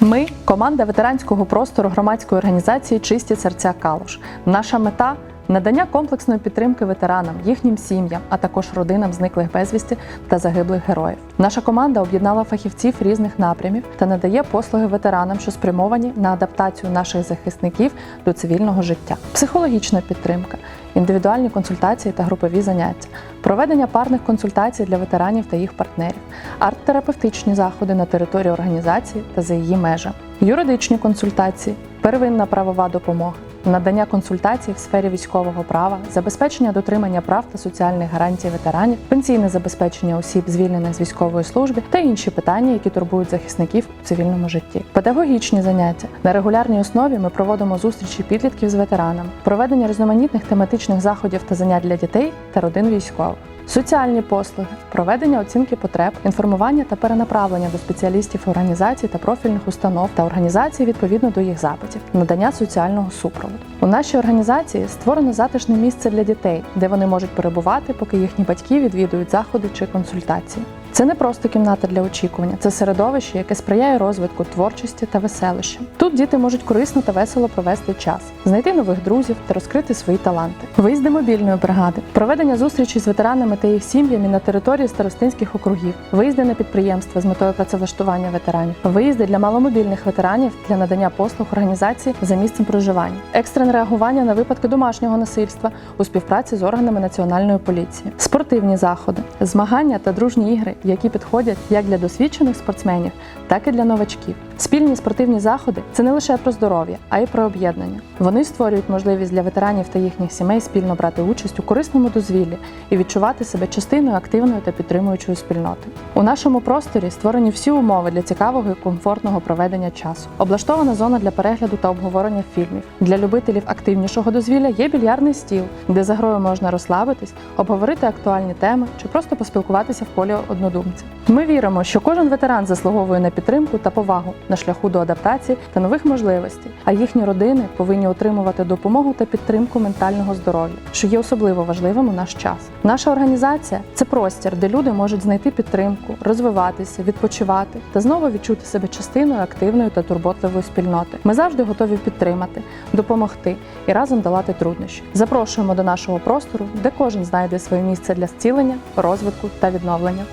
Ми команда ветеранського простору громадської організації Чисті серця Калуш. Наша мета надання комплексної підтримки ветеранам, їхнім сім'ям, а також родинам зниклих безвісті та загиблих героїв. Наша команда об'єднала фахівців різних напрямів та надає послуги ветеранам, що спрямовані на адаптацію наших захисників до цивільного життя, психологічна підтримка, індивідуальні консультації та групові заняття, проведення парних консультацій для ветеранів та їх партнерів, арт-терапевтичні заходи на території організації та за її межами, юридичні консультації, первинна правова допомога. Надання консультацій в сфері військового права, забезпечення дотримання прав та соціальних гарантій ветеранів, пенсійне забезпечення осіб, звільнених з військової служби та інші питання, які турбують захисників у цивільному житті. Педагогічні заняття на регулярній основі ми проводимо зустрічі підлітків з ветеранами, проведення різноманітних тематичних заходів та занять для дітей та родин військових. Соціальні послуги, проведення оцінки потреб, інформування та перенаправлення до спеціалістів організацій та профільних установ та організацій відповідно до їх запитів, надання соціального супроводу. У нашій організації створено затишне місце для дітей, де вони можуть перебувати, поки їхні батьки відвідують заходи чи консультації. Це не просто кімната для очікування, це середовище, яке сприяє розвитку творчості та веселищам. Тут діти можуть корисно та весело провести час, знайти нових друзів та розкрити свої таланти. Виїзди мобільної бригади, проведення зустрічей з ветеранами та їх сім'ями на території старостинських округів, виїзди на підприємства з метою працевлаштування ветеранів, виїзди для маломобільних ветеранів для надання послуг організації за місцем проживання, екстрене реагування на випадки домашнього насильства у співпраці з органами національної поліції, спортивні заходи, змагання та дружні ігри, які підходять як для досвідчених спортсменів, так і для новачків. Спільні спортивні заходи це не лише про здоров'я, а й про об'єднання. Вони створюють можливість для ветеранів та їхніх сімей спільно брати участь у корисному дозвіллі і відчувати себе частиною активної та підтримуючої спільноти. У нашому просторі створені всі умови для цікавого і комфортного проведення часу. Облаштована зона для перегляду та обговорення фільмів. Для любителів активнішого дозвілля є більярдний стіл, де за грою можна розслабитись, обговорити актуальні теми чи просто поспілкуватися в полі однодумців. Ми віримо, що кожен ветеран заслуговує на підтримку та повагу на шляху до адаптації та нових можливостей, а їхні родини повинні отримувати допомогу та підтримку ментального здоров'я, що є особливо важливим у наш час. Наша організація це простір, де люди можуть знайти підтримку, розвиватися, відпочивати та знову відчути себе частиною активної та турботливої спільноти. Ми завжди готові підтримати, допомогти і разом долати труднощі. Запрошуємо до нашого простору, де кожен знайде своє місце для зцілення, розвитку та відновлення.